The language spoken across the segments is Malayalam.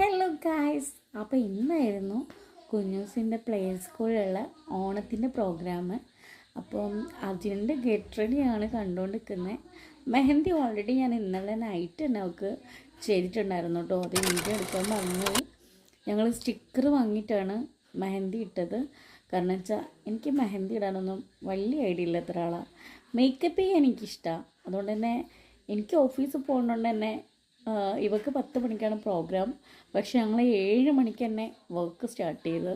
ഹലോ ഗായ്സ് അപ്പോൾ ഇന്നായിരുന്നു കുഞ്ഞൂസിന്റെ പ്ലേ സ്കൂളിലുള്ള ഓണത്തിന്റെ പ്രോഗ്രാം അപ്പം അതിന്റെ ഗെറ്റ് റെഡിയാണ് കണ്ടുകൊണ്ടിരിക്കുന്നത് മെഹന്തി ഓൾറെഡി ഞാൻ ഇന്നലെ നൈറ്റ് തന്നെ അവൾക്ക് ചെയ്തിട്ടുണ്ടായിരുന്നു കേട്ടോ അത് വീഡിയോ എടുക്കാൻ പറഞ്ഞു. ഞങ്ങൾ സ്റ്റിക്കർ വാങ്ങിയിട്ടാണ് മെഹന്തി ഇട്ടത്. കാരണം വെച്ചാൽ എനിക്ക് മെഹന്തി ഇടാനൊന്നും വലിയ ഐഡിയ ഇല്ല എത്ര ആളാണ് മേക്കപ്പ് ചെയ്യാൻ എനിക്കിഷ്ടമാണ് അതുകൊണ്ട് തന്നെ എനിക്ക് ഓഫീസിൽ പോകുന്നതുകൊണ്ട് തന്നെ ഇവക്ക് പത്ത് മണിക്കാണ് പ്രോഗ്രാം. പക്ഷെ ഞങ്ങൾ ഏഴ് മണിക്ക് തന്നെ വർക്ക് സ്റ്റാർട്ട് ചെയ്ത്.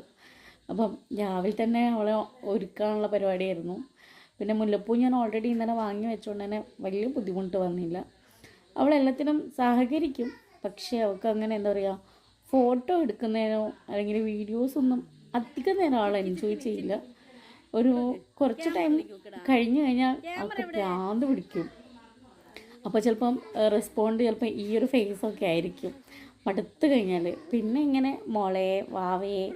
അപ്പം രാവിലെ തന്നെ അവളെ ഒരുക്കാനുള്ള പരിപാടിയായിരുന്നു. പിന്നെ മുല്ലപ്പൂ ഞാൻ ഓൾറെഡി ഇന്നലെ വാങ്ങി വെച്ചുകൊണ്ട് തന്നെ വലിയ ബുദ്ധിമുട്ട് വന്നില്ല. അവൾ എല്ലാത്തിനും സഹകരിക്കും. പക്ഷേ അവൾക്ക് അങ്ങനെ എന്താ പറയുക ഫോട്ടോ എടുക്കുന്നതിനോ അല്ലെങ്കിൽ വീഡിയോസ് ഒന്നും അധികം നേരം അവൾ എൻജോയ് ചെയ്യില്ല. ഒരു കുറച്ച് ടൈം കഴിഞ്ഞു കഴിഞ്ഞാൽ അവൾക്ക് ഭ്രാന്ത് പിടിക്കും. അപ്പോൾ ചിലപ്പം റെസ്പോണ്ട് ചിലപ്പം ഈ ഒരു ഫേസൊക്കെ ആയിരിക്കും. മടുത്ത് കഴിഞ്ഞാൽ പിന്നെ ഇങ്ങനെ മോളെ വാവയെ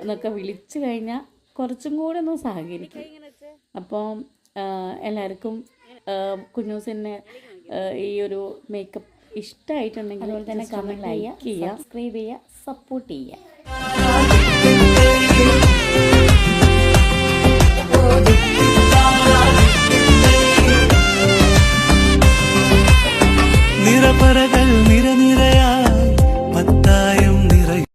എന്നൊക്കെ വിളിച്ചു കഴിഞ്ഞാൽ കുറച്ചും കൂടെ ഒന്ന് സഹകരിക്കും. അപ്പോൾ എല്ലാവർക്കും കുഞ്ഞൂസിന് ഈ ഒരു മേക്കപ്പ് ഇഷ്ടമായിട്ടുണ്ടെങ്കിൽ അതുപോലെ തന്നെ കമന്റ് ചെയ്യുക സബ്സ്ക്രൈബ് ചെയ്യുക സപ്പോർട്ട് ചെയ്യുക கரகள்